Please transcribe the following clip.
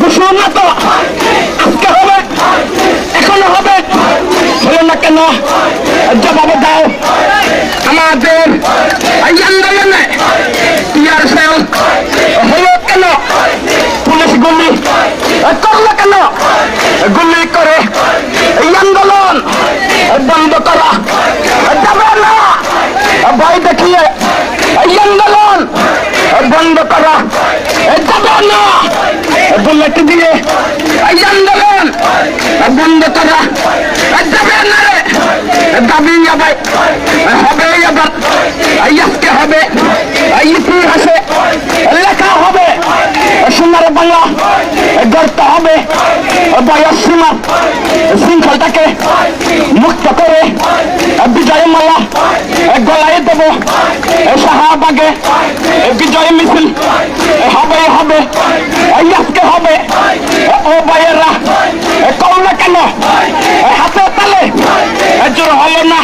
ঘোষণা তো আজকে হবে, এখনও হবে। হলো না কেন? জবাব দাও। আমাদের এই আন্দোলনে টিয়ার সেল হলো কেন? পুলিশ গুলি করল কেন? গুলি করে এই আন্দোলন বন্ধ করা যাবে না। ভয় দেখিয়ে এই আন্দোলন বন্ধ করা যাবে বুলেট দিয়ে এই আন্দোলন বন্ধ করা যাবে না দাবি আবার হবে আবার। আজকে হবে ইতিহাসে লেখা হবে। সোনার বাংলা গড়তে হবে। বয়স সীমা শৃঙ্খলটাকে মুক্ত করে বিজয় মালা গলায় দেব। শাহবাগে বিজয় মিছিল ন্যায্য হল না।